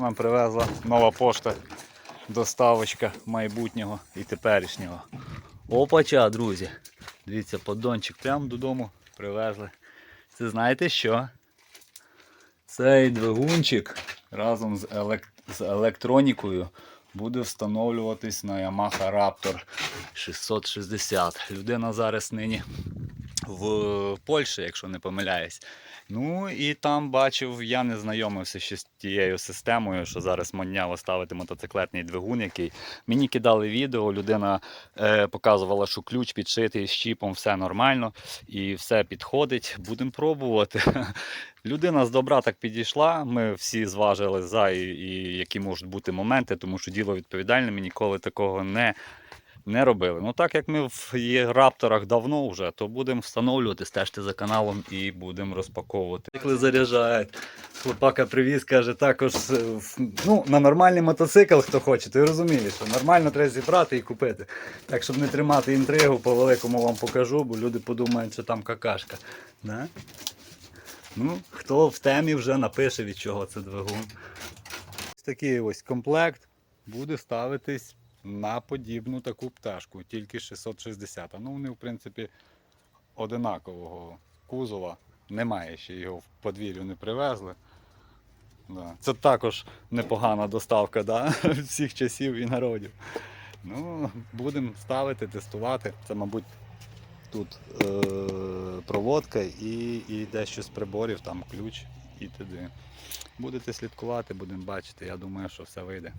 Нам привезла нова пошта, доставочка майбутнього і теперішнього. Опача, друзі. Дивіться, поддончик прямо додому привезли. Це знаєте що? Цей двигунчик разом з, елек... з електронікою буде встановлюватись на Yamaha Raptor 660. Людина зараз нині в Польщі, якщо не помиляюсь. Ну і там бачив, я не знайомився ще з тією системою, що зараз модняво ставити мотоциклетний двигун, який мені кидали відео, людина е, показувала, що ключ підшитий з чіпом, все нормально і все підходить. Будемо пробувати. Людина з добра так підійшла. Ми всі зважили за і, і які можуть бути моменти, тому що діло відповідальне. Ми ніколи такого не, не робили. Ну так як ми в рапторах давно вже, то будемо встановлювати, стежте за каналом і будемо розпаковувати. Коли заряджають. Хлопака привіз, каже, також е, ну, на нормальний мотоцикл, хто хоче, ти розумієш, що нормально треба зібрати і купити. Так, щоб не тримати інтригу, по великому вам покажу, бо люди подумають, що там какашка. Да? Ну, хто в темі вже напише, від чого це двигун. Ось такий ось комплект буде ставитись на подібну таку пташку, тільки 660. Ну, вони, в принципі, одинакового кузова. Немає ще його в подвір'ю не привезли. Да. Це також непогана доставка да? всіх часів і народів. Ну, будемо ставити, тестувати. Це, мабуть, тут е- проводка і, і дещо з приборів, там ключ і т.д. Будете слідкувати, будемо бачити. Я думаю, що все вийде.